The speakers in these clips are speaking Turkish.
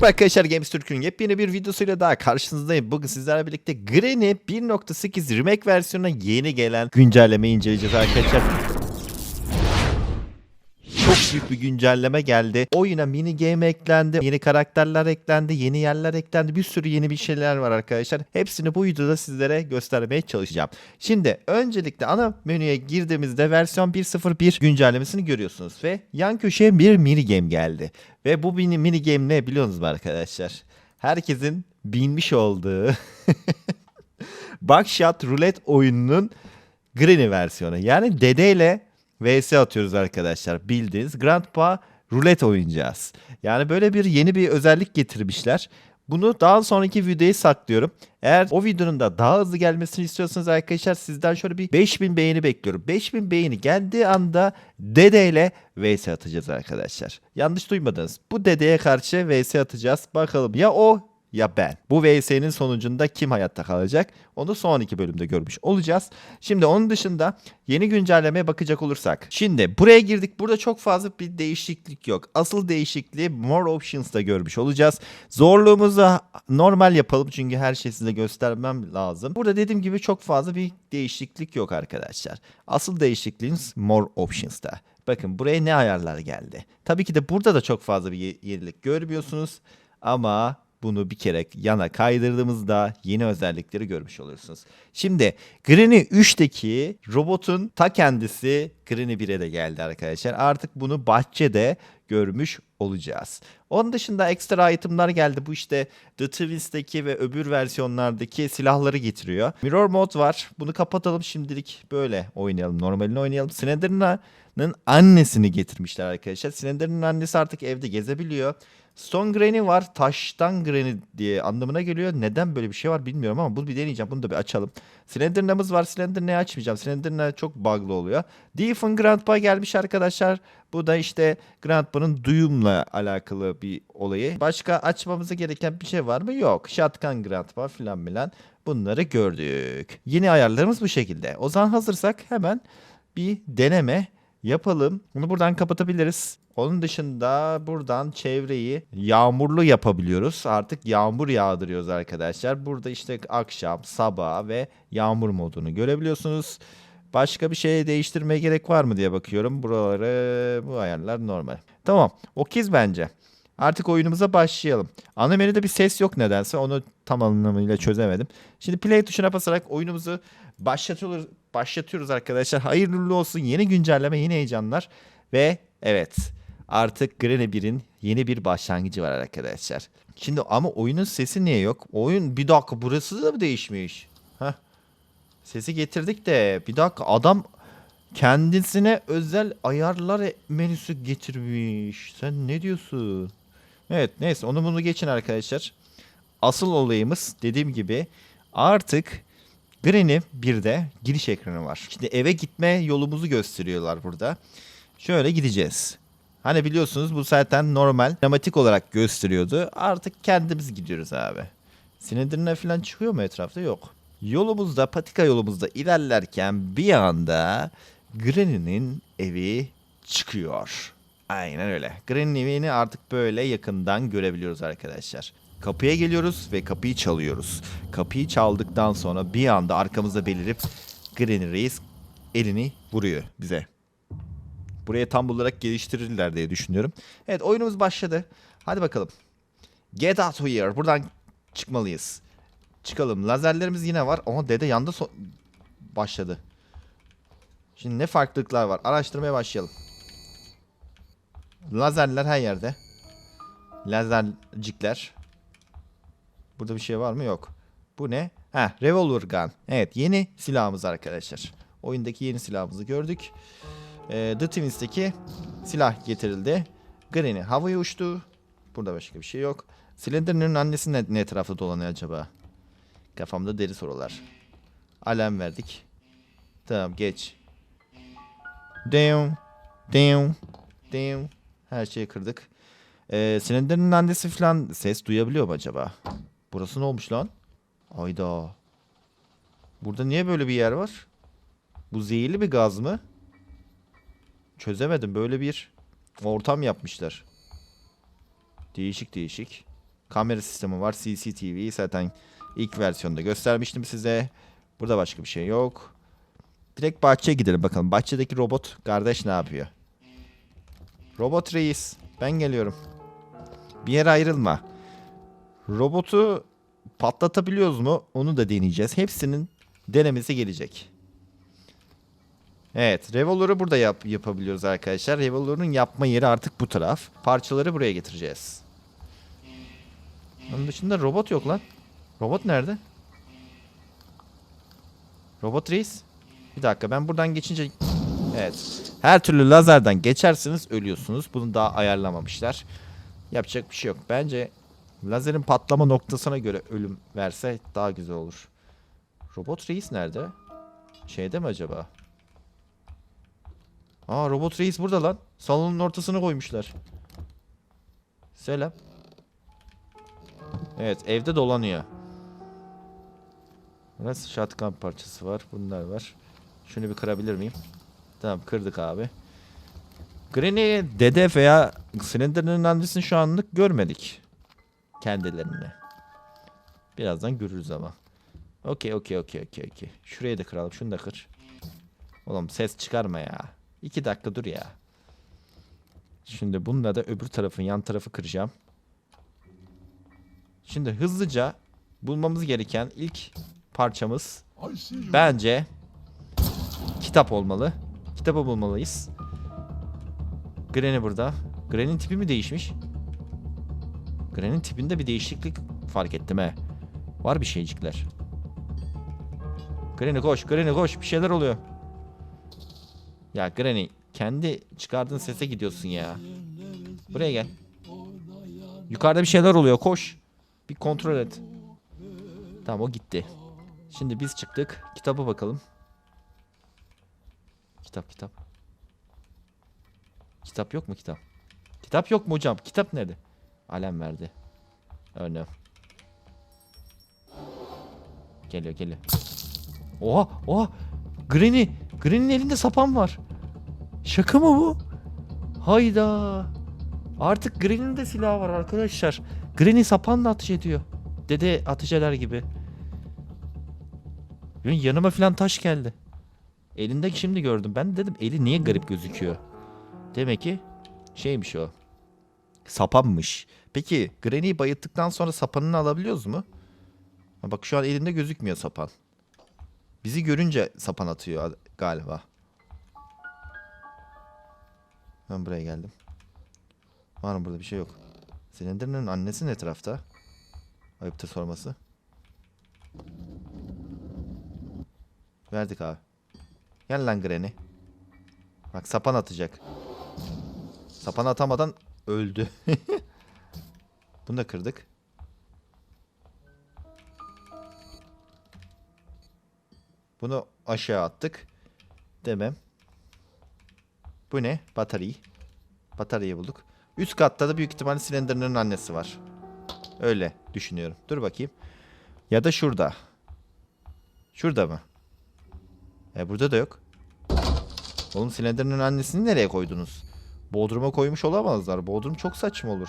Merhaba arkadaşlar Games Türk'ün yepyeni bir videosuyla daha karşınızdayım. Bugün sizlerle birlikte Granny 1.8 remake versiyonuna yeni gelen güncellemeyi inceleyeceğiz arkadaşlar. Büyük bir güncelleme geldi. Oyuna mini game eklendi, yeni karakterler eklendi, yeni yerler eklendi. Bir sürü yeni bir şeyler var arkadaşlar. Hepsini bu videoda sizlere göstermeye çalışacağım. Şimdi öncelikle ana menüye girdiğimizde versiyon 1.01 güncellemesini görüyorsunuz ve yan köşeye bir mini game geldi. Ve bu mini, mini game ne biliyorsunuz mu arkadaşlar? Herkesin bilmiş olduğu Buckshot Roulette oyununun Granny versiyonu. Yani dedeyle vs atıyoruz arkadaşlar. Bildiğiniz Grandpa Roulette oynayacağız. Yani böyle bir yeni bir özellik getirmişler. Bunu daha sonraki videoya saklıyorum. Eğer o videonun da daha hızlı gelmesini istiyorsanız arkadaşlar sizden şöyle bir 5000 beğeni bekliyorum. 5000 beğeni geldiği anda Dede ile vs atacağız arkadaşlar. Yanlış duymadınız. Bu dedeye karşı vs atacağız. Bakalım ya o ya ben. Bu VS'nin sonucunda kim hayatta kalacak? Onu sonraki bölümde görmüş olacağız. Şimdi onun dışında yeni güncellemeye bakacak olursak. Şimdi buraya girdik. Burada çok fazla bir değişiklik yok. Asıl değişikliği More Options'da görmüş olacağız. Zorluğumuzu normal yapalım çünkü her şeyi size göstermem lazım. Burada dediğim gibi çok fazla bir değişiklik yok arkadaşlar. Asıl değişikliğimiz More Options'ta. Bakın buraya ne ayarlar geldi. Tabii ki de burada da çok fazla bir ye- yenilik görmüyorsunuz. Ama bunu bir kere yana kaydırdığımızda yeni özellikleri görmüş olursunuz. Şimdi Granny 3'teki robotun ta kendisi Granny 1'e de geldi arkadaşlar. Artık bunu bahçede görmüş olacağız. Onun dışında ekstra itemlar geldi. Bu işte The Twins'teki ve öbür versiyonlardaki silahları getiriyor. Mirror mod var. Bunu kapatalım şimdilik böyle oynayalım. Normalini oynayalım. Slenderman'ın annesini getirmişler arkadaşlar. Slenderman'ın annesi artık evde gezebiliyor. Stone Granny var. Taştan Granny diye anlamına geliyor. Neden böyle bir şey var bilmiyorum ama bunu bir deneyeceğim. Bunu da bir açalım. Slenderman'ımız var. Slenderman'ı açmayacağım. Slenderman çok bug'lı oluyor. Deef'in Grandpa gelmiş arkadaşlar. Bu da işte Grandpa'nın duyumla alakalı bir olayı. Başka açmamıza gereken bir şey var mı? Yok. Shotgun Grandpa filan filan. Bunları gördük. Yeni ayarlarımız bu şekilde. O zaman hazırsak hemen bir deneme yapalım. Bunu buradan kapatabiliriz. Onun dışında buradan çevreyi yağmurlu yapabiliyoruz. Artık yağmur yağdırıyoruz arkadaşlar. Burada işte akşam, sabah ve yağmur modunu görebiliyorsunuz. Başka bir şey değiştirmeye gerek var mı diye bakıyorum. Buraları bu ayarlar normal. Tamam. Okiz bence. Artık oyunumuza başlayalım. Ana menüde bir ses yok nedense. Onu tam anlamıyla çözemedim. Şimdi play tuşuna basarak oyunumuzu başlatıyoruz, başlatıyoruz arkadaşlar. Hayırlı olsun. Yeni güncelleme, yeni heyecanlar. Ve evet artık Granny 1'in yeni bir başlangıcı var arkadaşlar. Şimdi ama oyunun sesi niye yok? Oyun bir dakika burası da mı değişmiş? Heh. Sesi getirdik de bir dakika adam kendisine özel ayarlar menüsü getirmiş. Sen ne diyorsun? Evet neyse onu bunu geçin arkadaşlar. Asıl olayımız dediğim gibi artık Granny 1'de giriş ekranı var. Şimdi eve gitme yolumuzu gösteriyorlar burada. Şöyle gideceğiz. Hani biliyorsunuz bu zaten normal dramatik olarak gösteriyordu. Artık kendimiz gidiyoruz abi. Sinirlerine falan çıkıyor mu etrafta? Yok. Yolumuzda, patika yolumuzda ilerlerken bir anda Granny'nin evi çıkıyor. Aynen öyle. Granny'nin evini artık böyle yakından görebiliyoruz arkadaşlar. Kapıya geliyoruz ve kapıyı çalıyoruz. Kapıyı çaldıktan sonra bir anda arkamızda belirip Granny Reis elini vuruyor bize. Buraya tam olarak geliştirirler diye düşünüyorum. Evet oyunumuz başladı. Hadi bakalım. Get out of here. Buradan çıkmalıyız. Çıkalım. Lazerlerimiz yine var. Ama dede yanda so- başladı. Şimdi ne farklılıklar var? Araştırmaya başlayalım. Lazerler her yerde. Lazercikler. Burada bir şey var mı? Yok. Bu ne? Ha, revolver gun. Evet, yeni silahımız arkadaşlar. Oyundaki yeni silahımızı gördük. Ee, The Twins'teki silah getirildi. Granny havaya uçtu. Burada başka bir şey yok. Slenderman'ın annesi ne, ne etrafta dolanıyor acaba? Kafamda deri sorular. Alarm verdik. Tamam geç. Down. Down. Down. Her şeyi kırdık. Ee, Slenderman'ın annesi falan ses duyabiliyor mu acaba? Burası ne olmuş lan? Ayda. Burada niye böyle bir yer var? Bu zehirli bir gaz mı? Çözemedim. Böyle bir ortam yapmışlar. Değişik değişik. Kamera sistemi var. CCTV zaten ilk versiyonda göstermiştim size. Burada başka bir şey yok. Direkt bahçeye gidelim bakalım. Bahçedeki robot kardeş ne yapıyor? Robot reis. Ben geliyorum. Bir yere ayrılma. Robotu patlatabiliyoruz mu? Onu da deneyeceğiz. Hepsinin denemesi gelecek. Evet, Revolver'ı burada yap yapabiliyoruz arkadaşlar. Revolver'ın yapma yeri artık bu taraf. Parçaları buraya getireceğiz. Onun dışında robot yok lan. Robot nerede? Robot reis. Bir dakika ben buradan geçince... Evet. Her türlü lazerden geçersiniz ölüyorsunuz. Bunu daha ayarlamamışlar. Yapacak bir şey yok. Bence lazerin patlama noktasına göre ölüm verse daha güzel olur. Robot reis nerede? Şeyde mi acaba? Aa robot reis burada lan. Salonun ortasına koymuşlar. Selam. Evet evde dolanıyor. Burası shotgun parçası var. Bunlar var. Şunu bir kırabilir miyim? Tamam kırdık abi. Granny, Dede veya Slender'ın annesini şu anlık görmedik. Kendilerini. Birazdan görürüz ama. Okey okey okey okey okey. Şurayı da kıralım. Şunu da kır. Oğlum ses çıkarma ya. İki dakika dur ya. Şimdi bununla da öbür tarafın yan tarafı kıracağım. Şimdi hızlıca bulmamız gereken ilk parçamız bence kitap olmalı. Kitabı bulmalıyız. Granny burada. Granny'nin tipi mi değişmiş? Granny'nin tipinde bir değişiklik fark ettim he. Var bir şeycikler. Granny koş, Granny koş. Bir şeyler oluyor. Ya Granny kendi çıkardığın sese gidiyorsun ya. Buraya gel. Yukarıda bir şeyler oluyor. Koş. Bir kontrol et. Tamam o gitti. Şimdi biz çıktık. Kitaba bakalım. Kitap kitap. Kitap yok mu kitap? Kitap yok mu hocam? Kitap nerede? Alem verdi. No. Geliyor geliyor. Oha oha. Granny. Granny'nin elinde sapan var. Şaka mı bu? Hayda. Artık Granny'nin de silahı var arkadaşlar. Granny sapanla ateş ediyor. Dede ateş eder gibi. Yanıma falan taş geldi. Elinde şimdi gördüm. Ben de dedim eli niye garip gözüküyor. Demek ki şeymiş o. Sapanmış. Peki Granny'yi bayılttıktan sonra sapanını alabiliyoruz mu? Bak şu an elinde gözükmüyor sapan. Bizi görünce sapan atıyor galiba. Ben buraya geldim. Var mı burada bir şey yok. Silindirinin annesi ne tarafta? Ayıptır sorması. Verdik abi. Gel lan Granny. Bak sapan atacak. Sapan atamadan öldü. Bunu da kırdık. Bunu aşağı attık. Demem. Bu ne? Batarya. Bataryayı bulduk. Üst katta da büyük ihtimalle silindirinin annesi var. Öyle düşünüyorum. Dur bakayım. Ya da şurada. Şurada mı? E burada da yok. Oğlum silindirinin annesini nereye koydunuz? Bodrum'a koymuş olamazlar. Bodrum çok saçma olur.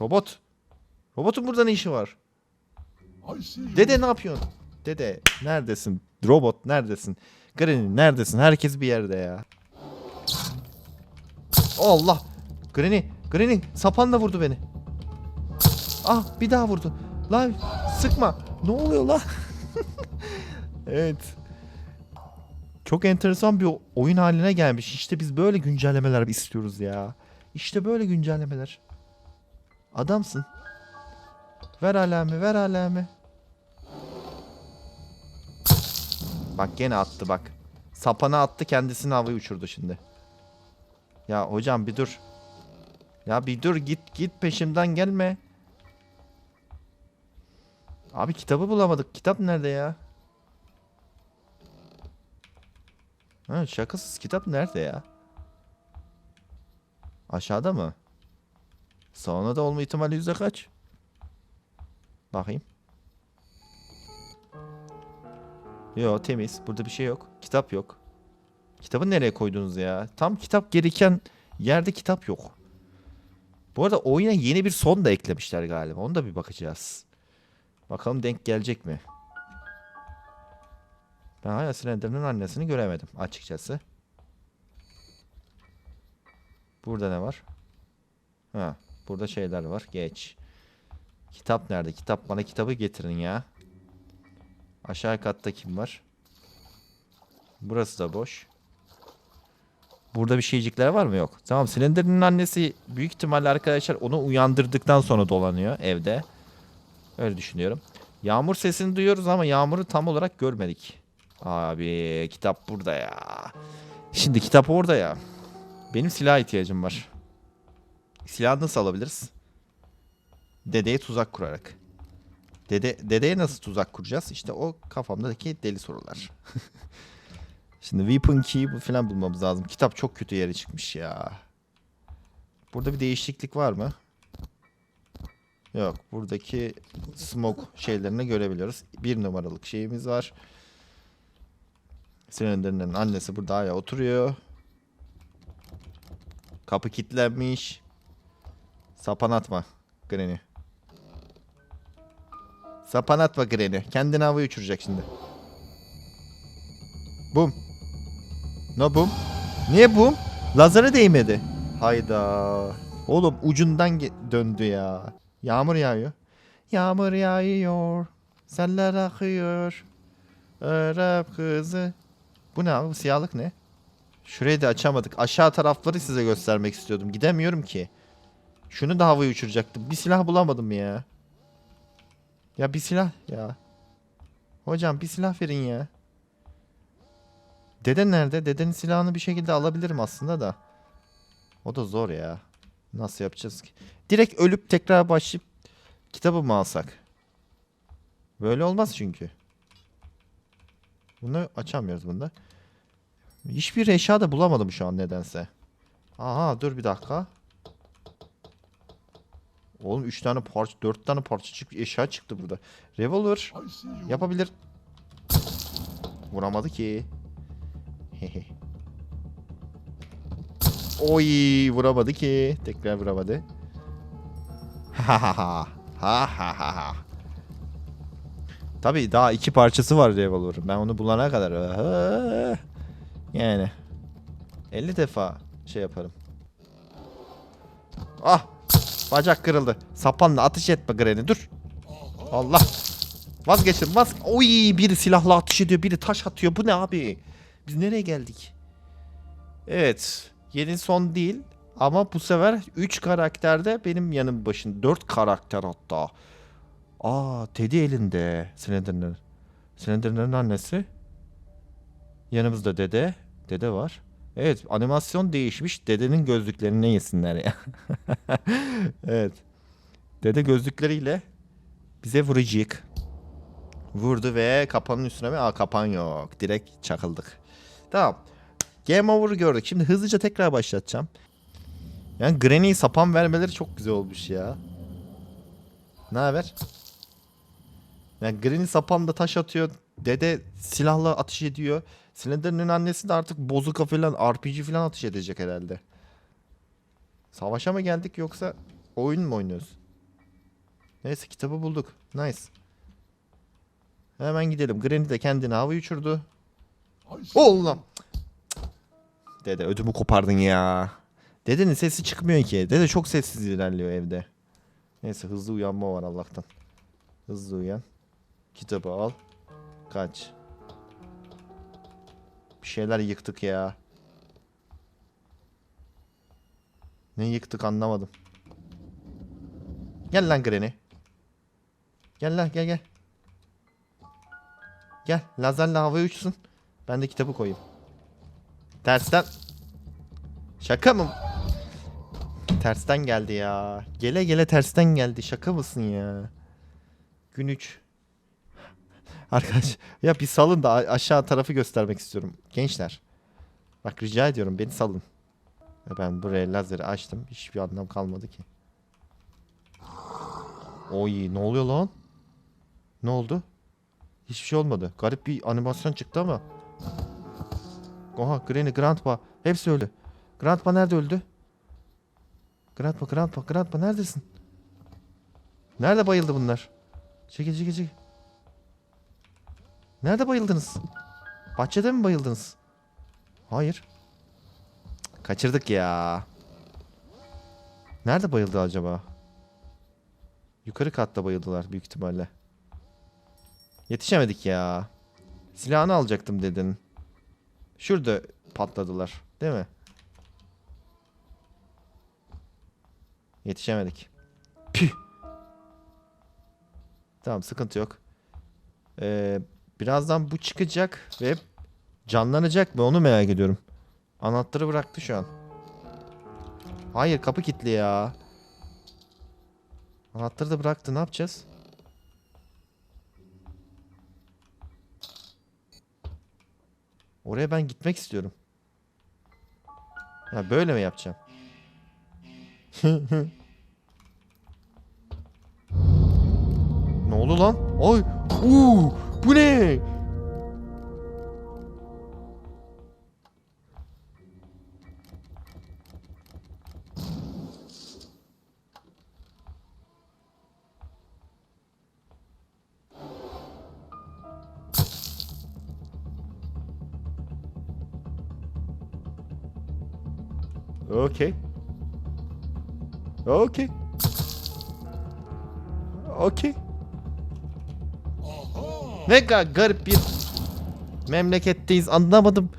Robot. Robotun burada ne işi var? Dede ne yapıyorsun? Dede neredesin? Robot neredesin? Granny neredesin? Herkes bir yerde ya. Allah. Granny. Granny sapanla vurdu beni. Ah bir daha vurdu. Lan sıkma. Ne oluyor lan? evet. Çok enteresan bir oyun haline gelmiş. İşte biz böyle güncellemeler istiyoruz ya. İşte böyle güncellemeler. Adamsın. Ver alemi, ver alemi. Bak gene attı bak. Sapana attı kendisini havaya uçurdu şimdi. Ya hocam bir dur. Ya bir dur git git peşimden gelme. Abi kitabı bulamadık. Kitap nerede ya? Ha, şakasız kitap nerede ya? Aşağıda mı? Salonda da olma ihtimali yüzde kaç? Bakayım. Yo temiz. Burada bir şey yok. Kitap yok. Kitabı nereye koydunuz ya? Tam kitap gereken yerde kitap yok. Bu arada oyuna yeni bir son da eklemişler galiba. Onu da bir bakacağız. Bakalım denk gelecek mi? Ben hala Slender'ın annesini göremedim açıkçası. Burada ne var? Ha, burada şeyler var. Geç. Kitap nerede? Kitap bana kitabı getirin ya. Aşağı katta kim var? Burası da boş. Burada bir şeycikler var mı? Yok. Tamam Slender'ın annesi büyük ihtimalle arkadaşlar onu uyandırdıktan sonra dolanıyor evde. Öyle düşünüyorum. Yağmur sesini duyuyoruz ama yağmuru tam olarak görmedik. Abi kitap burada ya. Şimdi kitap orada ya. Benim silah ihtiyacım var. Silahı nasıl alabiliriz? Dedeye tuzak kurarak. Dede, dedeye nasıl tuzak kuracağız? İşte o kafamdaki deli sorular. Şimdi weapon key bu falan bulmamız lazım. Kitap çok kötü yere çıkmış ya. Burada bir değişiklik var mı? Yok. Buradaki smoke şeylerini görebiliyoruz. Bir numaralık şeyimiz var. Slender'ın annesi burada hala oturuyor. Kapı kilitlenmiş. Sapan atma Granny. Sapan atma Granny. Kendini havaya uçuracak şimdi. Bum. Ne bum? Niye bum? Lazere değmedi. Hayda. Oğlum ucundan döndü ya. Yağmur yağıyor. Yağmur yağıyor. Seller akıyor. Arap kızı. Bu ne abi? Bu siyahlık ne? Şurayı da açamadık. Aşağı tarafları size göstermek istiyordum. Gidemiyorum ki. Şunu da havaya uçuracaktım. Bir silah bulamadım ya. Ya bir silah ya. Hocam bir silah verin ya. Dede nerede? Dedenin silahını bir şekilde alabilirim aslında da. O da zor ya. Nasıl yapacağız ki? Direkt ölüp tekrar başlayıp kitabı mı alsak? Böyle olmaz çünkü. Bunu açamıyoruz bunda. Hiçbir eşya da bulamadım şu an nedense. Aha dur bir dakika. Oğlum 3 tane parça 4 tane parça çık eşya çıktı burada. Revolver yapabilir. Vuramadı ki. Oy vuramadı ki. Tekrar vuramadı. Ha ha ha. Ha ha ha ha. Tabii daha iki parçası var Revolver'ın. Ben onu bulana kadar. Yani. 50 defa şey yaparım. Ah! Bacak kırıldı. Sapanla ateş etme Granny dur. Allah. Vazgeçin vaz. Oy biri silahla ateş ediyor biri taş atıyor. Bu ne abi? Biz nereye geldik? Evet. Yeni son değil. Ama bu sefer 3 karakterde benim yanım başında. 4 karakter hatta. Aa Teddy elinde. Slender'ın. Slender'ın annesi. Yanımızda dede. Dede var. Evet animasyon değişmiş. Dedenin gözlüklerini yesinler ya. evet. Dede gözlükleriyle bize vuracak. Vurdu ve kapanın üstüne mi? Aa kapan yok. Direkt çakıldık. Tamam. Game over'ı gördük. Şimdi hızlıca tekrar başlatacağım. Yani Granny'yi sapan vermeleri çok güzel olmuş ya. Ne haber? Yani Granny sapanla taş atıyor. Dede silahla ateş ediyor. Slender'ın annesi de artık bozuka falan RPG falan ateş edecek herhalde. Savaşa mı geldik yoksa oyun mu oynuyoruz? Neyse kitabı bulduk. Nice. Hemen gidelim. Granny de kendini havaya uçurdu. Allah. Dede ödümü kopardın ya. Dedenin sesi çıkmıyor ki. Dede çok sessiz ilerliyor evde. Neyse hızlı uyanma var Allah'tan. Hızlı uyan. Kitabı al. Kaç. Bir şeyler yıktık ya. Ne yıktık anlamadım. Gel lan Granny. Gel lan gel gel. Gel lazerle havaya uçsun. Ben de kitabı koyayım. Tersten. Şaka mı? Tersten geldi ya. Gele gele tersten geldi. Şaka mısın ya? Gün 3. Arkadaş ya bir salın da aşağı tarafı göstermek istiyorum. Gençler. Bak rica ediyorum beni salın. Ben buraya lazeri açtım. Hiçbir anlam kalmadı ki. Oy ne oluyor lan? Ne oldu? Hiçbir şey olmadı. Garip bir animasyon çıktı ama. Oha Granny, Grandpa. Hepsi öldü. Grandpa nerede öldü? Grandpa, Grandpa, Grandpa neredesin? Nerede bayıldı bunlar? Çekil, çekil, çekil. Nerede bayıldınız? Bahçede mi bayıldınız? Hayır. Kaçırdık ya. Nerede bayıldı acaba? Yukarı katta bayıldılar büyük ihtimalle. Yetişemedik ya. Silahını alacaktım dedin. Şurada patladılar. Değil mi? Yetişemedik. Püh. Tamam sıkıntı yok. Ee, birazdan bu çıkacak ve canlanacak mı onu merak ediyorum. Anahtarı bıraktı şu an. Hayır kapı kilitli ya. Anahtarı da bıraktı ne yapacağız? Oraya ben gitmek istiyorum. Ya böyle mi yapacağım? ne oldu lan? Ay! Uuu! Bu ne? Okey. Okey. Okey. Ne ga- garip bir memleketteyiz anlamadım.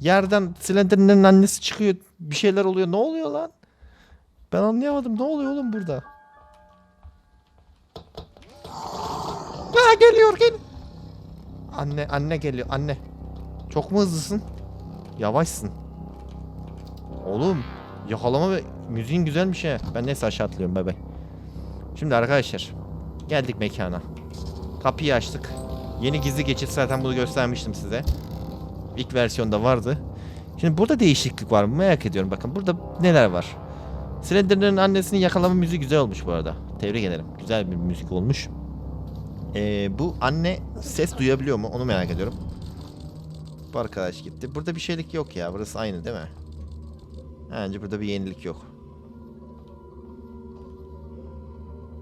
Yerden silindirinin annesi çıkıyor. Bir şeyler oluyor. Ne oluyor lan? Ben anlayamadım. Ne oluyor oğlum burada? Ha geliyor gel. Anne anne geliyor anne. Çok mu hızlısın? Yavaşsın. Oğlum yakalama ve müziğin güzelmiş he. Ben neyse aşağı atlıyorum bebe. Şimdi arkadaşlar geldik mekana. Kapıyı açtık. Yeni gizli geçit zaten bunu göstermiştim size. İlk versiyonda vardı. Şimdi burada değişiklik var mı merak ediyorum. Bakın burada neler var. Slender'ın annesinin yakalama müziği güzel olmuş bu arada. Tebrik ederim. Güzel bir müzik olmuş. Ee, bu anne ses duyabiliyor mu onu merak ediyorum. Bu arkadaş gitti. Burada bir şeylik yok ya. Burası aynı değil mi? Bence burada bir yenilik yok.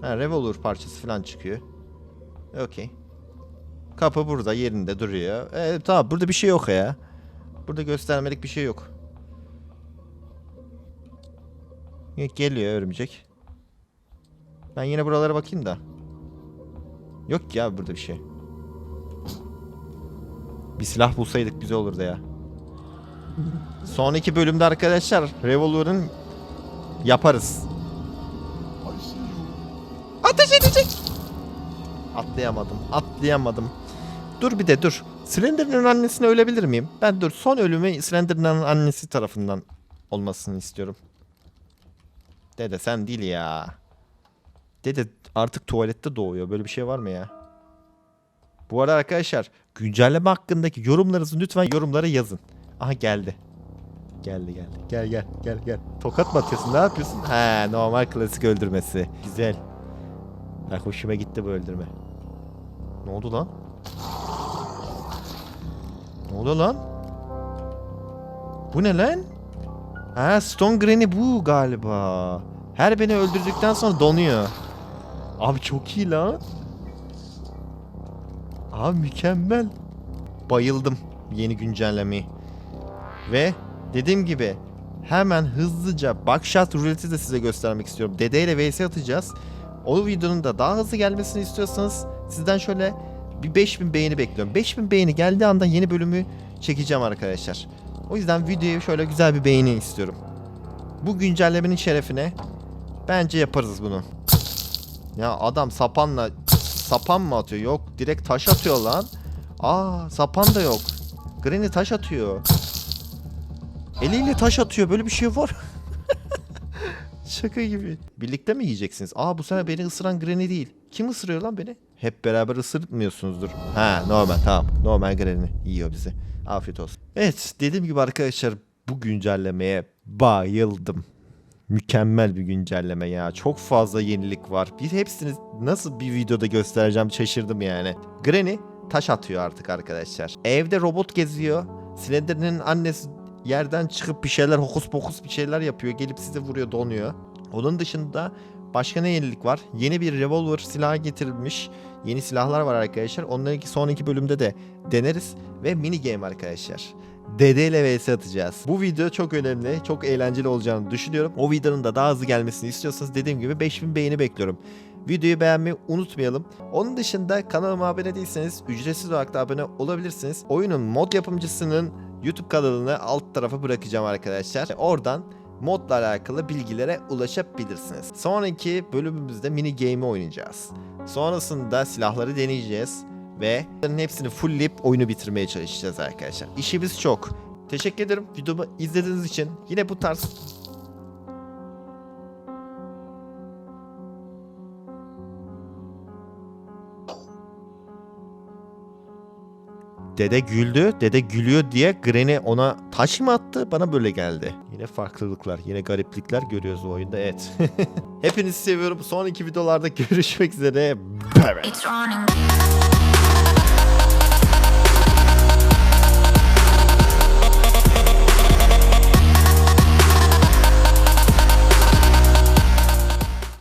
Ha, Revolver parçası falan çıkıyor. Okey. Kapı burada yerinde duruyor. Evet tamam burada bir şey yok ya. Burada göstermelik bir şey yok. Geliyor örümcek. Ben yine buralara bakayım da. Yok ya burada bir şey. Bir silah bulsaydık güzel olurdu ya. Sonraki bölümde arkadaşlar Revolver'ın yaparız. Atlayamadım. Atlayamadım. Dur bir de dur. Slender'ın annesine ölebilir miyim? Ben dur son ölümü Slender'ın annesi tarafından olmasını istiyorum. Dede sen değil ya. Dede artık tuvalette doğuyor. Böyle bir şey var mı ya? Bu arada arkadaşlar güncelleme hakkındaki yorumlarınızı lütfen yorumlara yazın. Aha geldi. Geldi geldi. Gel gel gel gel. Tokat mı atıyorsun? Ne yapıyorsun? He normal klasik öldürmesi. Güzel. Bak hoşuma gitti bu öldürme. Ne oldu lan? Ne oldu lan? Bu ne lan? Ha Stone Granny bu galiba. Her beni öldürdükten sonra donuyor. Abi çok iyi lan. Abi mükemmel. Bayıldım yeni güncellemeyi. Ve dediğim gibi hemen hızlıca Buckshot ruleti de size göstermek istiyorum. Dede ile vs atacağız. O videonun da daha hızlı gelmesini istiyorsanız sizden şöyle bir 5000 beğeni bekliyorum. 5000 beğeni geldiği anda yeni bölümü çekeceğim arkadaşlar. O yüzden videoya şöyle güzel bir beğeni istiyorum. Bu güncellemenin şerefine bence yaparız bunu. Ya adam sapanla sapan mı atıyor? Yok direkt taş atıyor lan. Aa sapan da yok. Granny taş atıyor. Eliyle taş atıyor. Böyle bir şey var. Şaka gibi. Birlikte mi yiyeceksiniz? Aa bu sefer beni ısıran Granny değil. Kim ısırıyor lan beni? Hep beraber ısırmıyorsunuzdur. Ha normal tamam. Normal Granny yiyor bizi. Afiyet olsun. Evet dediğim gibi arkadaşlar bu güncellemeye bayıldım. Mükemmel bir güncelleme ya. Çok fazla yenilik var. Bir hepsini nasıl bir videoda göstereceğim şaşırdım yani. Granny taş atıyor artık arkadaşlar. Evde robot geziyor. Slender'ın annesi yerden çıkıp bir şeyler hokus pokus bir şeyler yapıyor. Gelip sizi vuruyor donuyor. Onun dışında başka ne yenilik var? Yeni bir revolver silahı getirilmiş. Yeni silahlar var arkadaşlar. Onları sonraki bölümde de deneriz. Ve mini game arkadaşlar. Dede ile vs atacağız. Bu video çok önemli, çok eğlenceli olacağını düşünüyorum. O videonun da daha hızlı gelmesini istiyorsanız dediğim gibi 5000 beğeni bekliyorum. Videoyu beğenmeyi unutmayalım. Onun dışında kanalıma abone değilseniz ücretsiz olarak da abone olabilirsiniz. Oyunun mod yapımcısının YouTube kanalını alt tarafa bırakacağım arkadaşlar. Oradan modla alakalı bilgilere ulaşabilirsiniz. Sonraki bölümümüzde mini game'i oynayacağız. Sonrasında silahları deneyeceğiz ve bunların hepsini fullleyip oyunu bitirmeye çalışacağız arkadaşlar. İşimiz çok. Teşekkür ederim videomu izlediğiniz için. Yine bu tarz Dede güldü. Dede gülüyor diye Granny ona taş mı attı? Bana böyle geldi. Yine farklılıklar, yine gariplikler görüyoruz bu oyunda. Evet. Hepinizi seviyorum. Sonraki videolarda görüşmek üzere. Bye bye.